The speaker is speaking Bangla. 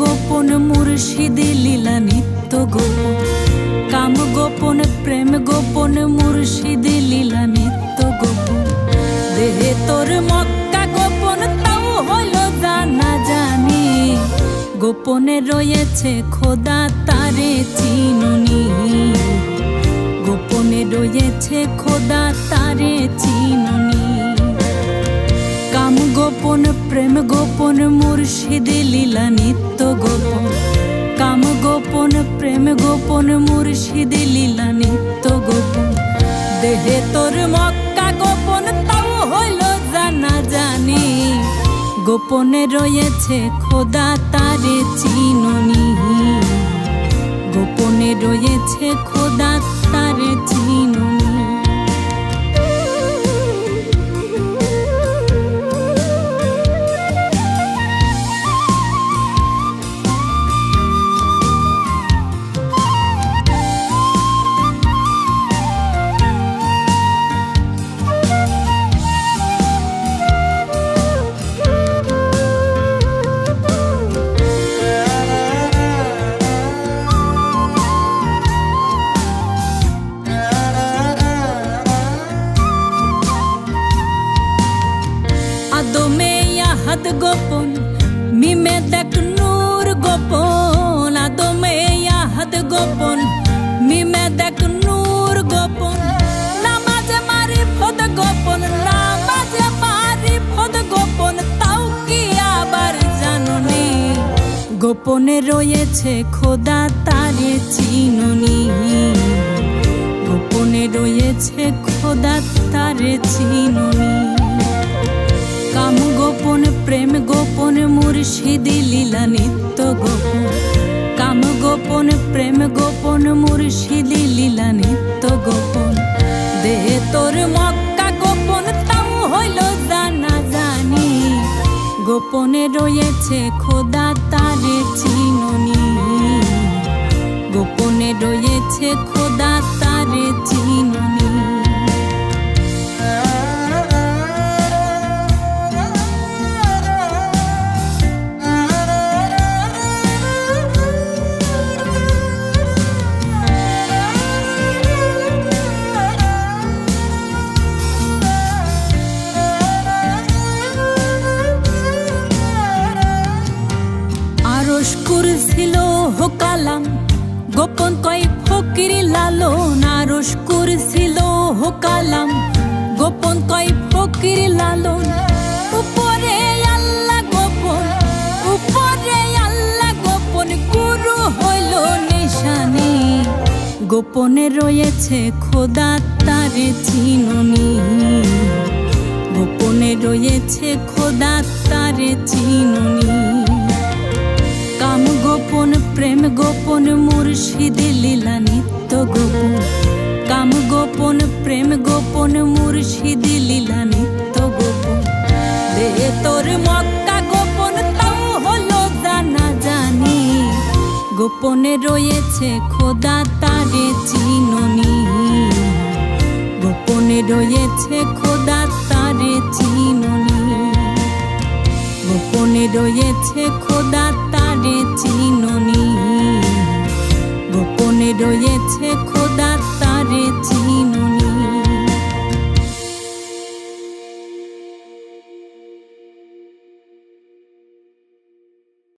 গোপন মুর্শিদি লীলা নিত্য গোপন কাম গোপন প্রেম গোপন মুর্শিদি লীলা নিত্য গোপন দেহে তোর মক্কা গোপন তাও হলো জানা জানি। গোপনে রয়েছে খোদা তারে চিনুনি। গোপনে রয়েছে খোদা তারে চিনুনি। প্রেম গোপন মুর্শিদ লীলা নিত্য গোপন। কাম গোপন, প্রেম গোপন মুর্শিদ লীলা নিত্য গোপন। দেহে তোর মক্কা গোপন, তাও হইল জানা জানি। গোপনে রয়েছে খোদা তারে চিননি। গোপনে রয়েছে খোদা গোপনে রয়েছে খোদা তারে চিননি। গোপনে রয়েছে খোদা তারে চিননি। কাম গোপন, প্রেম গোপন, মুর্শিদি লীলা নিত্য গোপন। কাম গোপন, প্রেম গোপন, মুর্শিদি লীলা নিত্য গোপন। দেহে তোর মক্কা গোপন, তাও হইল জানা জানি। গোপনে রয়েছে খোদা তারে রয়েছে খোদা তারে চিননি আরস করছিল হোকালাম গোপন কয় ফকির লালন আরস করছিল হোকালাম গোপন কয় ফকির লালন। উপরে আল্লাহ গোপন, উপরে আল্লাহ গোপন, গুরু হইল নিশানি। গোপনে রয়েছে খোদা তারে চিননি। গোপনে রয়েছে খোদা তারে চিননি। গোপন প্রেম, গোপন মুর্শিদ, লীলা নিত্য গোপন। কাম গোপন প্রেম, গোপন মুর্শিদ, লীলা নিত্য গোপন। তোর মক্কা গোপন, তাও হলো জানা জানি। গোপনে রয়েছে খোদা, তারে চিননি। গোপনে রয়েছে খোদা, তারে চিননি। গোপনে রয়েছে খোদা তারে চিননি। রয়েছে খোদা তারে